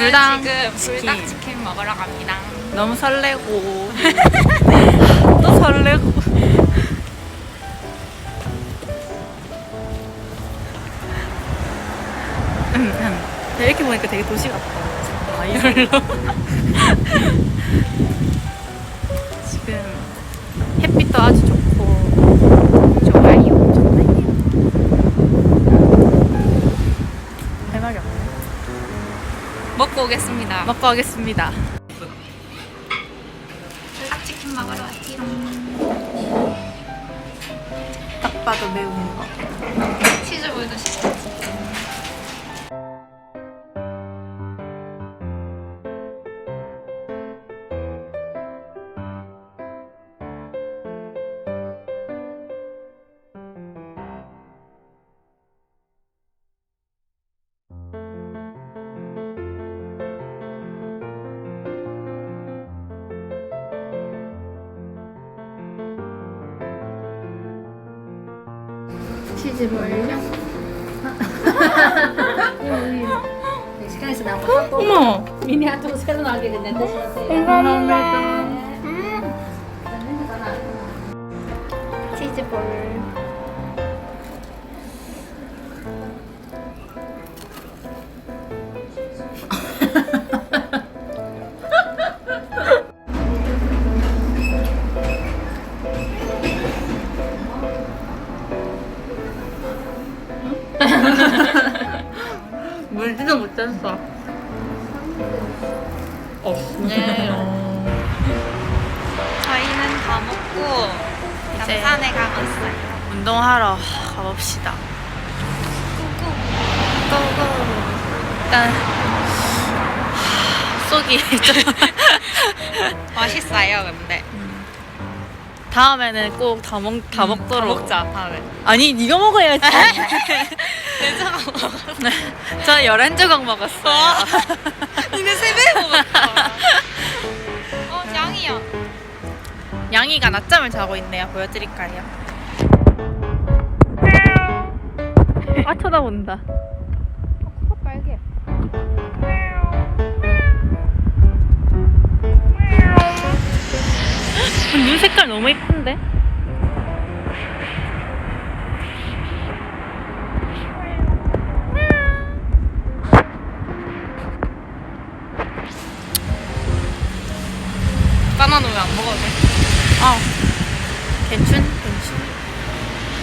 지금 불닭 지금 치킨. 불닭 치킨 먹으러 갑니다. 너무 설레고 또 설레고 음, 음. 이렇게 보니까 되게 도시 같다 아이돌로 지금 햇빛도 아주 좋고 먹고 오겠습니다. 먹고 가겠습니다 불닭 치킨 먹으러 왔지롱. 딱 봐도 매운 멕시칸에서 나온 거 어머 미니아토로 새로 나오게 됐는데 감사합니다 치즈 먹고 이제- 남산에 가봤어요. 운동하러 가봅시다 고고 일단 하, 속이 좀 맛있어요, 근데. 다음에는 꼭 다 먹, 다다 먹도록 먹자, 다음에. 아니 네가 먹어야지 괜찮아. 저는 11조각 먹었어요 근데 세배 먹었다. 양이가 낮잠을 자고 있네요 보여드릴까요 아 쳐다본다 코 빨개. 눈 색깔 너무 예쁜데? 괜춘? 괜춘?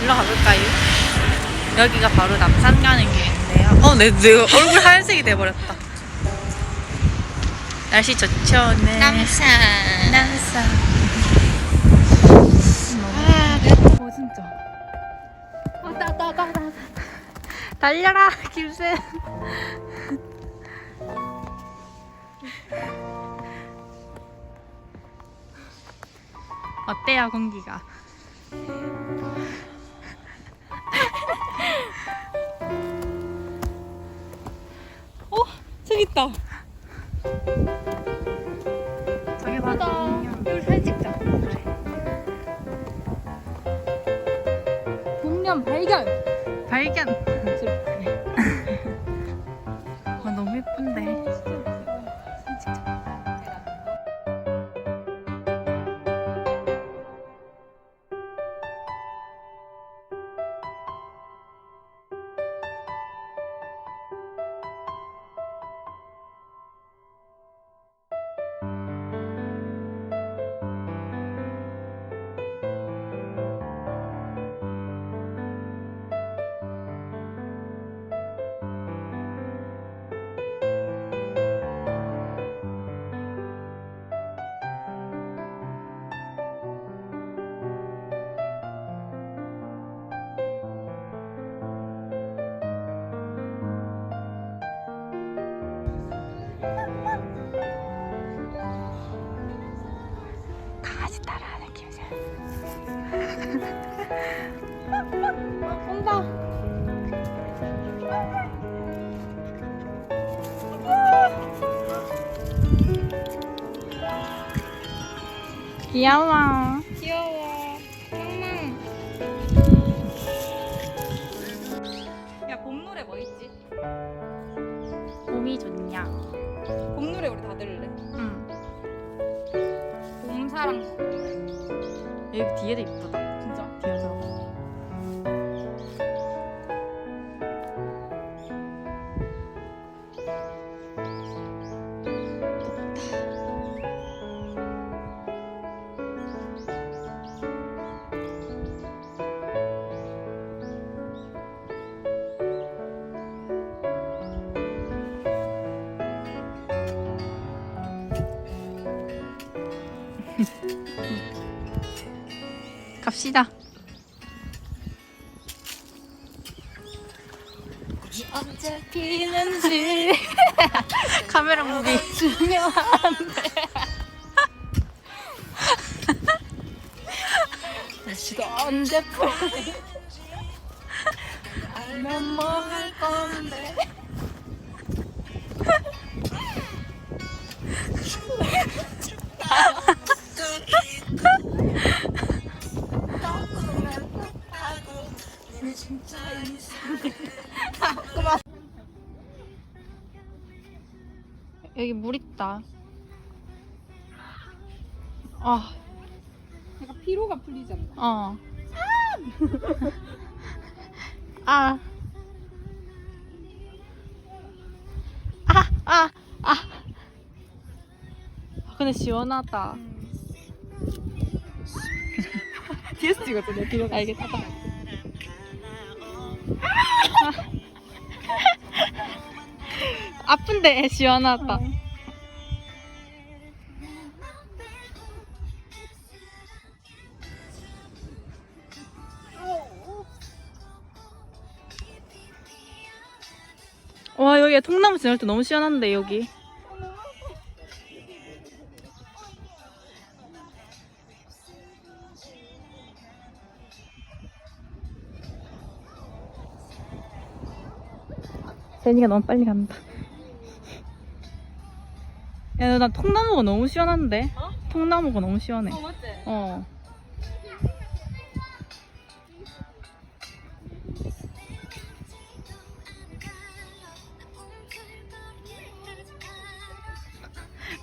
일로 가볼까요? 여기가 바로 남산 가는 길인데요. 어, 내, 내 얼굴 하얀색이 돼버렸다. 날씨 좋죠, 네. 남산. 남산. 아, 내 어, 진짜. 달려라, 김쌤. 어때요, 공기가? 어, 저기 있다. 저기 봐도 여기 사진 찍자 공룡 발견 발견. 귀여워. 귀여워. 짱망. 야, 봄 노래 뭐 있지? 봄이 봄이 좋냐? 봄 노래 우리 다 들을래. 응. 봄 사랑 여기 뒤에도 이쁘다. 갑시다. 언제 피는지 카메라 무비. 중요한데 날씨가 언제 풀리 알면 뭐할 건데 여기 물 있다. 아, 약간 피로가 풀리지 않나? 어. 아. 아, 아, 아. 아, 근데 시원하다. 뒤에서 내 뒤에서. 알겠다. 아픈데 시원하다. 와 여기 통나무 지날 때 너무 시원한데 여기. 제니가 너무 빨리 간다. 야, 나 통나무가 너무 시원한데? 통나무가 너무 시원해. 어, 맞지? 어.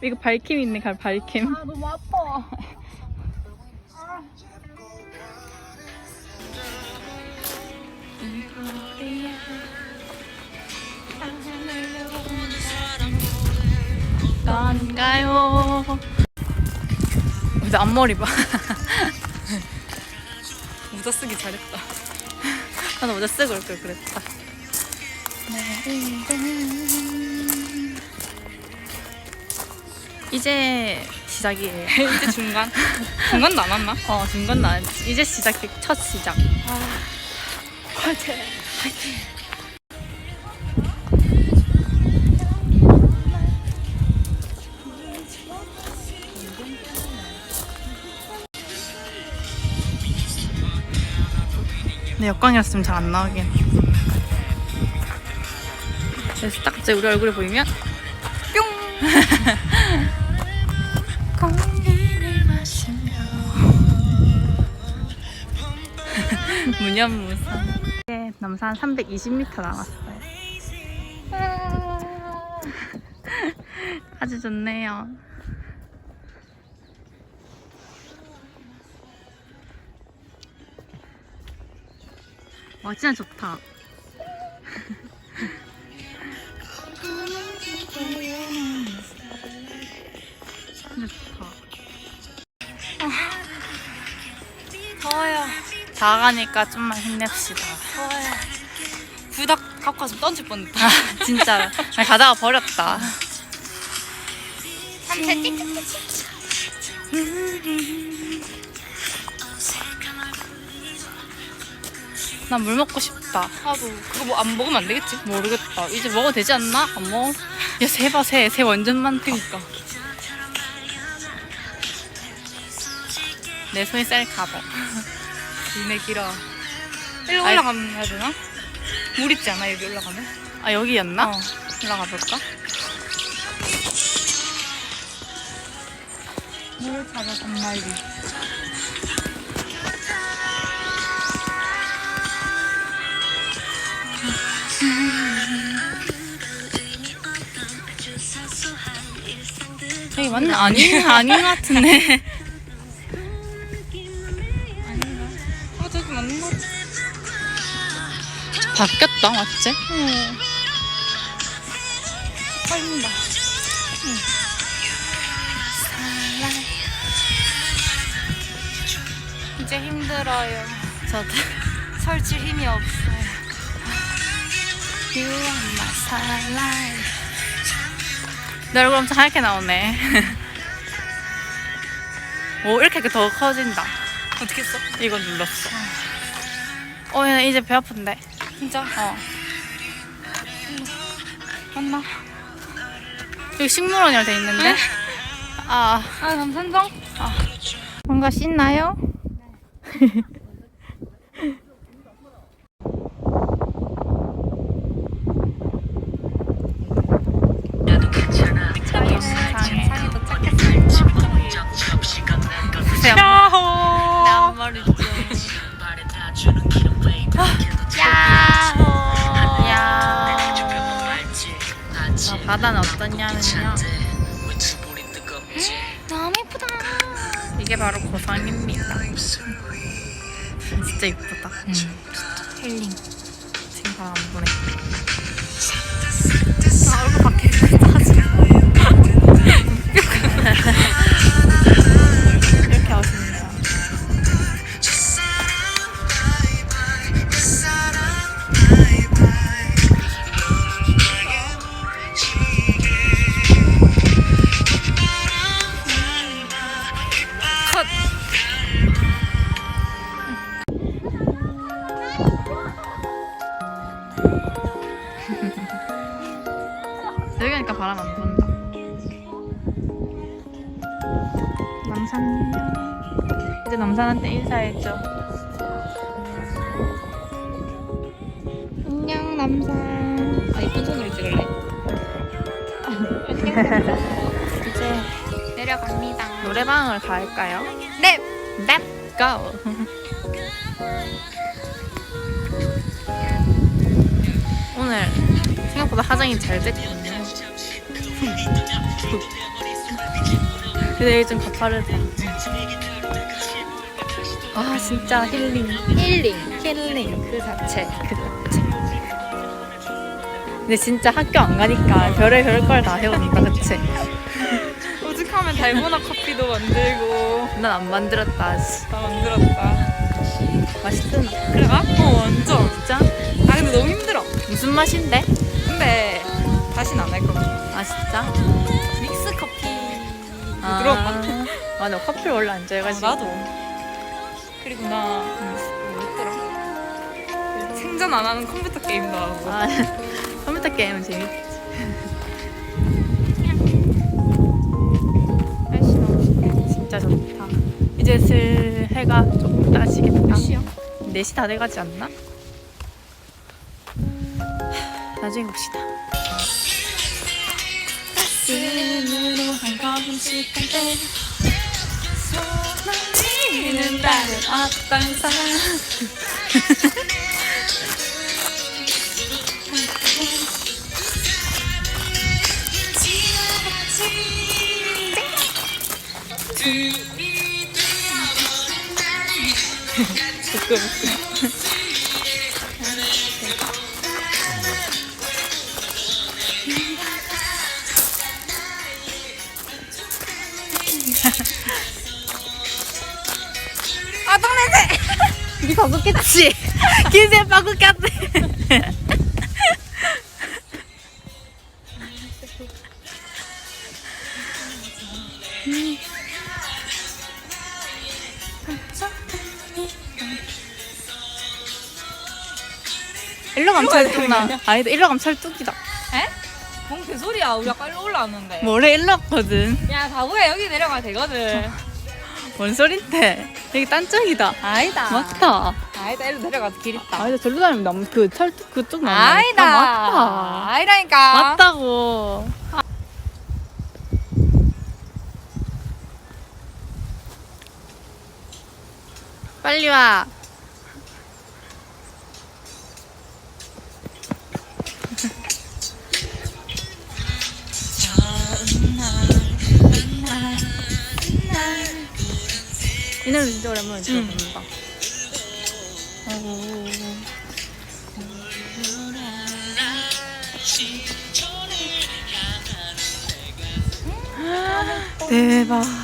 이거 밝힘 있네, 갈 밝힘. 아 너무 아파 난가요? 근데 앞머리 봐. 모자 쓰기 잘했다. 나는 모자 쓰고 올걸 그랬다. 이제 시작이에요. 이제 중간? 중간도 안 왔나? 어, 중간도 안. 이제 시작이 첫 시작. 화이팅 근데 역광이었으면 잘 안 나오긴. 그래서 딱 이제 우리 얼굴이 보이면 뿅! 무념무상. 네, 남산 320m 남았어요. 아주 좋네요. 와, 진짜 좋다. 진짜 좋다. 더워요 자가니까 좀만 힘냅시다. 더워요 부닥 갖고 와서 던질 뻔했다. 아, 진짜. 나 가다가 버렸다. 산책 찍찍찍 난 물 먹고 싶다. 나도 그거 뭐 안 먹으면 안 되겠지? 모르겠다. 이제 먹어도 되지 않나? 안 먹어? 야, 새 봐, 새. 새 완전 많다. 그니까. 내 손이 셀카보. 눈에 길어. 일로 아이. 올라가면 해야 되나? 물 있지 않아, 여기 올라가면? 아, 여기였나? 어. 올라가 볼까? 물 찾아 산말 리. K 맞나? 아니 아닌 것 같은데. 아닌가? 어 저기 맞는 거 같아. 바뀌었다 맞지? 응. 빨린다. 이제 힘들어요. 저도. 설칠 힘이 없어요. You are my starlight. 내 얼굴 엄청 하얗게 나오네. 오 이렇게 더 커진다. 어떻게 했어? 이거 눌렀어. 어, 얘 이제 배 아픈데. 진짜? 어. 맞나? 여기 식물원이라 돼 있는데. 네? 아, 아, 남산정? 뭔가 씻나요? 상 어떠냐면요. 너무 예쁘다. 이게 바로 고상입니다. 진짜 이쁘다. 힐링. 지금 바로 안보 여기 가니까 바람 안 분다. 남산이요. 이제 남산한테 인사해줘. 안녕 남산. 아, 이쁜 손으로 찍을래? 이제 내려갑니다. 노래방을 갈까요? 네! 넵! 고! 오늘 생각보다 화장이 잘 됐거든요. 근데 내일 좀 가파르다. 아 진짜 힐링. 힐링. 힐링 그 자체 그 자체. 근데 진짜 학교 안 가니까 별의별 걸 다 해오니까 그치? 오죽하면 달고나 커피도 만들고. 난 안 만들었다 아직. 나 만들었다. 맛있든 그래가? 어, 완전. 진짜? 아, 근데 너무 힘들어. 무슨 맛인데? 근데 다시는 안할것 같아. 아 진짜? 믹스 커피. 아, 그런 맛. 아, 나 커피를 원래 안 좋아해가지고. 아, 나도. 그리고 나 뭐였더라? 생전 안 하는 컴퓨터 게임도 하고. 아, 컴퓨터 게임은 재밌지. 날씨 너무 진짜 좋다. 이제 슬 해가 조금 따지겠다. 몇 시야? 4시 다 돼가지 않나? 하, 나중에 봅시다. 가슴으로 한 걸음씩 할때 소망지는 다른 어떤 사람. 부끄럽 니 바꿨겠지? 김새 바꿨겠지? 일로 가면 찰뚝나. 아니다, 일로 가면 찰뚝이다. 에? 뭔 개소리야. 우리 아까 일로 올라왔는데. 뭐래, 일로 왔거든. 야, 바보야. 여기 내려가야 되거든. 뭔 소린데? 여기 딴 쪽이다. 아니다. 맞다. 아니다. 일로 내려가도 길 있다. 아니다, 절로 다니면 남, 그 찰뚝 그쪽 나면 아니다. 맞다. 아니라니까. 맞다고. 빨리 와. 노래 진짜 오랜만에 들어본다. 대박.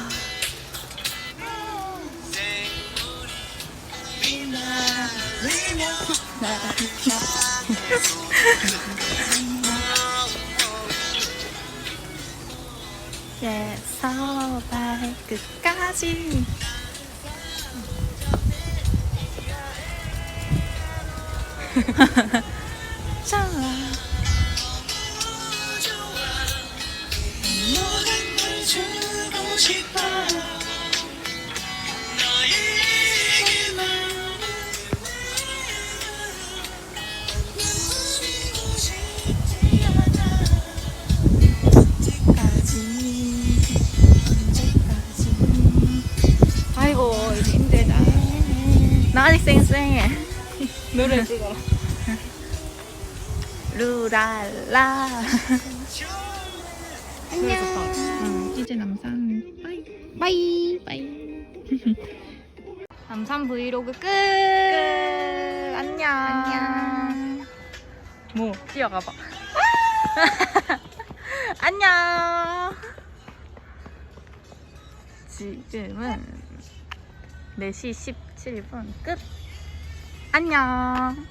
노래. 루랄라. 안녕. 응, 이제 남산. 빠이. 빠이. 빠이. 남산 브이로그 끝. 안녕. 안녕. 뭐 뛰어가봐. 안녕. 지금은 4시 17분 끝. 안녕.